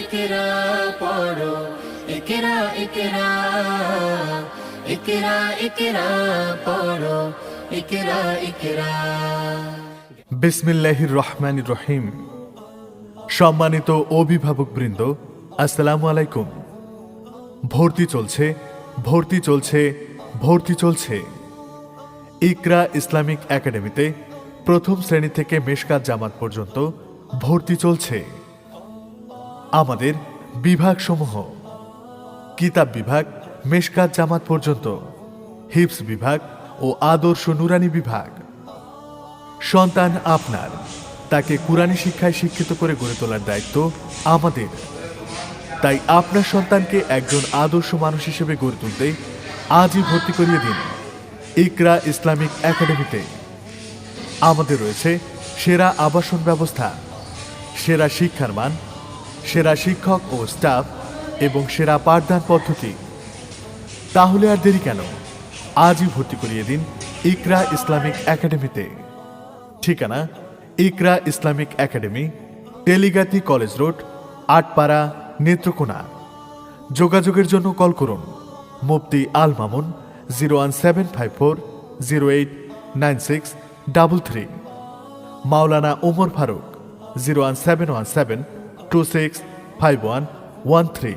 ইকরা পড়ো পড়ো বিসমিল্লাহির রহমানির রহিম সম্মানিত অভিভাবক বৃন্দ আসসালামু আলাইকুম। ভর্তি চলছে ভর্তি চলছে ভর্তি চলছে। ইকরা ইসলামিক একাডেমিতে প্রথম শ্রেণি থেকে মেশকাত জামাত পর্যন্ত ভর্তি চলছে। আমাদের বিভাগসমূহ। কিতাব বিভাগ, মেশকাত জামাত পর্যন্ত হিপস বিভাগ ও আদর্শ নুরানি বিভাগ। সন্তান আপনার, তাকে কোরআনী শিক্ষায় শিক্ষিত করে গড়ে তোলার দায়িত্ব আমাদের। তাই আপনার সন্তানকে একজন আদর্শ মানুষ হিসেবে গড়ে তুলতে আজই ভর্তি করিয়ে দিন ইকরা ইসলামিক একাডেমিতে। আমাদের রয়েছে সেরা আবাসন ব্যবস্থা, সেরা শিক্ষার মান সেরা শিক্ষক ও স্টাফ এবং সেরা পাঠদান পদ্ধতি। তাহলে আর দেরি কেন? আজই ভর্তি করিয়ে দিন ইকরা ইসলামিক একাডেমিতে। ঠিকানা, Iqra Islamic academy, Teligati college road, Atpara, Netrokona. যোগাযোগের জন্য কল করুন, Mufti Al Mamun, zero one seven five four, zero eight nine six, double three. Maulana Omar Faruk, zero one seven one seven two six five one one three